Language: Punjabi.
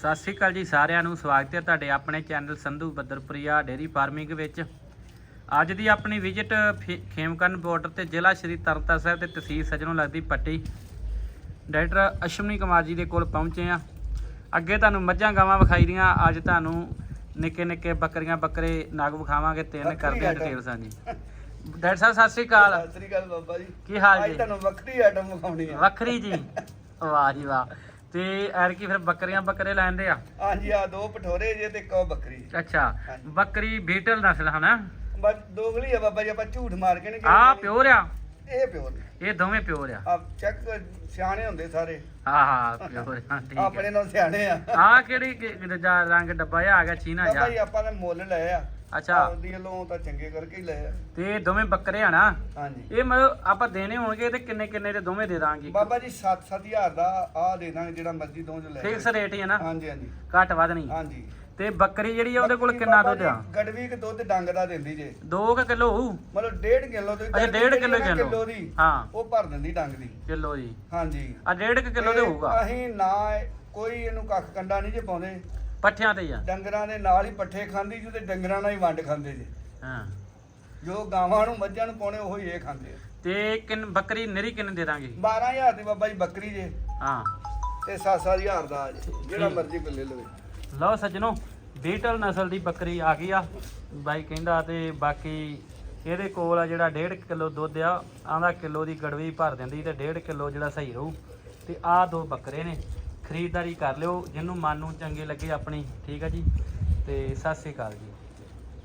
ਸਤਿ ਸ਼੍ਰੀ ਅਕਾਲ ਜੀ ਸਾਰਿਆਂ ਨੂੰ ਸਵਾਗਤ ਹੈ ਤੁਹਾਡੇ ਆਪਣੇ channel Sandhu Badarpuria dairy farming ਵਿੱਚ। ਅੱਜ ਦੀ ਆਪਣੀ ਵਿਜ਼ਿਟ ਖੇਮਕਰਨ ਬਾਰਡਰ ਤੇ ਜ਼ਿਲ੍ਹਾ ਸ਼੍ਰੀ ਤਰਨਤਾਰਨ ਸਾਹਿਬ ਤੇ ਤਹਿਸੀਲ ਸਜਣੋਂ ਲੱਗਦੀ ਪੱਟੀ। ਡਾਕਟਰ ਅਸ਼ਵਨੀ ਕੁਮਾਰ ਜੀ ਦੇ ਕੋਲ ਪਹੁੰਚੇ ਆ ਅੱਗੇ ਤੁਹਾਨੂੰ ਮੱਝਾਂ ਗਾਵਾਂ ਵਿਖਾਈ ਦੀਆਂ ਅੱਜ ਤੁਹਾਨੂੰ ਨਿੱਕੇ ਨਿੱਕੇ ਬੱਕਰੀਆਂ ਬੱਕਰੇ ਨਗ ਵਿਖਾਵਾਂਗੇ ਤਿੰਨ ਕਰਦੇ ਆ। ਡਿਟੇਲਸ ਹਾਂਜੀ। ਡਾਕਟਰ ਸਾਹਿਬ ਸਤਿ ਸ਼੍ਰੀ ਅਕਾਲ। ਸਤਿ ਸ੍ਰੀ ਅਕਾਲ ਬਾਬਾ ਜੀ। ਕੀ ਹਾਲ ਅੱਜ ਜੀ ਤੁਹਾਨੂੰ ਵੱਖਰੀ ਆਈਟਮ ਵਿਖਾਉਣੀ ਆ। ਵੱਖਰੀ ਜੀ। ਵਾਹ ਜੀ ਵਾਹ। ਤੇ ਐਰ ਕੀ ਫਿਰ ਬੱਕਰੀਆਂ ਬੱਕਰੇ ਲੈਂਦੇ ਆ? ਹਾਂਜੀ ਆ ਦੋ ਪਠੋਰੇ ਜੇ ਤੇ ਉਹ ਬੱਕਰੀ। ਅੱਛਾ ਹਾਂਜੀ। ਬੱਕਰੀ ਬੀਟਲ ਨਸਲ ਹਨਾ? ਬਸ ਦੋਗਲੀ ਆ ਬਾਬਾ ਜੀ ਆਪਾਂ ਝੂਠ ਮਾਰ ਕੇ ਨਹੀਂ ਆ ਪਿਓਰ ਆ? ਇਹ ਪਿਓਰ। ਇਹ ਦੋਵੇਂ ਪਿਓਰ ਆ। ਆ ਚੈੱਕ ਸਿਆਣੇ ਹੁੰਦੇ ਸਾਰੇ। ਹਾਂ ਹਾਂ ਪਿਓਰ ਆ ਠੀਕ ਆਪਣੇ ਨਾਲ ਸਿਆਣੇ ਆ। ਆ ਕਿਹੜੀ ਕਿ- ਦੂਜਾ ਰੰਗ ਡੱਬਾ ਜਿਹਾ ਆ ਗਿਆ ਚੀਨਾ ਬਾਬਾ ਜੀ ਜਾ ਆਪਾਂ ਨੇ ਮੁੱਲ ਲਏ ਆ। ਅੱਛਾ। ਆਪਦੀ ਵੱਲੋਂ ਤਾਂ ਚੰਗੇ ਕਰਕੇ ਹੀ ਲਏ ਆ। ਤੇ ਇਹ ਦੋਵੇਂ ਬੱਕਰੇ ਆ ਨਾ? ਹਾਂਜੀ। ਇਹ ਮਤਲਬ ਆਪਾਂ ਦੇਣੇ ਹੋਣਗੇ ਤੇ ਕਿੰਨੇ ਕਿੰਨੇ ਦੇ ਦੋਵੇਂ ਦੇ ਦਾਂਗੇ? ਬਾਬਾ ਜੀ 7-7000 ਦਾ ਆ ਦੇ ਦਾਂਗੇ ਜਿਹੜਾ ਮਰਜ਼ੀ ਦੋ ਜੋ ਲੈ ਫਿਕਸ ਰੇਟ ਹੀ ਹੈ ਨਾ? ਹਾਂਜੀ ਹਾਂਜੀ। ਘੱਟ ਵੱਧ ਨਹੀਂ। ਹਾਂਜੀ। ਤੇ ਬੱਕਰੀ ਜਿਹੜੀ ਆ ਉਹਦੇ ਕੋਲ ਬਾਕੀ ਕਿੰਨਾ ਬਾਬਾ ਦੁੱਧ ਆ? ਗੜਵੀ ਕਿ ਦੁੱਧ ਡੰਗ ਦਾ ਦਿੰਦੀ ਜੇ। 2 ਕਿਲੋ ਹੋਊ? ਮਤਲਬ 1.5 ਕਿਲੋ ਦੀ ਅੱਛਾ 1.5 ਕਿਲੋ ਕਿਲੋ ਦੀ। ਹਾਂ। ਉਹ ਭਰ ਦਿੰਦੀ ਡੰਗ ਦੀ। ਕਿਲੋ ਜੀ ਹਾਂਜੀ। ਆ 1.5 ਕਿਲੋ ਦੇ ਤੇ ਹੋਊਗਾ। ਅਸੀਂ ਨਾ ਕੋਈ ਇਹਨੂੰ ਕੱਖ ਕੰਡਾ ਨਹੀਂ ਜੇ ਪਾਉਂਦੇ। ਪੱਠਿਆਂ ਤੇ ਹੀ ਆ। ਡੰਗਰਾਂ ਦੇ ਨਾਲ ਹੀ ਪੱਠੇ ਖਾਂਦੀ ਜੂ ਤੇ ਡੰਗਰਾਂ ਨਾਲ ਹੀ ਵੰਡ ਖਾਂਦੇ ਜੇ ਹਾਂ। ਜੋ ਗਾਵਾਂ ਨੂੰ ਮੱਝਾਂ ਨੂੰ ਪਾਉਣੇ ਉਹ ਹੀ ਇਹ ਖਾਂਦੇ ਆ। ਤੇ ਕਿੰਨ ਬੱਕਰੀ ਨਰੀ ਕਿੰਨੇ ਦੇ ਦਾਂਗੇ? 12000 ਦੀ ਬਾਬਾ ਜੀ ਬੱਕਰੀ ਜੇ। ਹਾਂ। ਤੇ 7-7000 ਦਾ ਆ ਜੇ ਜਿਹੜਾ। ਮਰਜ਼ੀ ਪੱਲੇ ਲਵੇ। ਲਓ ਸੱਜਣੋ ਬੀਟਲ ਨਸਲ ਦੀ ਬੱਕਰੀ ਆ ਗਈ ਆ। ਬਾਈ ਕਹਿੰਦਾ ਤੇ ਬਾਕੀ ਇਹਦੇ ਕੋਲ ਆ ਜਿਹੜਾ 1.5 ਕਿਲੋ ਦੁੱਧ ਆ ਆਂਦਾ ਕਿਲੋ ਦੀ ਗੜਵੀ ਭਰ ਦਿੰਦੀ ਤੇ 1.5 ਕਿਲੋ ਜਿਹੜਾ ਸਹੀ ਰਹੂ। ਤੇ ਆਹ ਦੋ ਬੱਕਰੇ ਨੇ। ਖਰੀਦਦਾਰੀ ਕਰ ਲਿਓ, ਜਿਹਨੂੰ ਮਨ ਨੂੰ ਚੰਗੇ ਲੱਗੇ ਆਪਣੀ, ਠੀਕ ਆ ਜੀ? ਤੇ ਸਤਿ ਸ੍ਰੀ ਅਕਾਲ ਜੀ।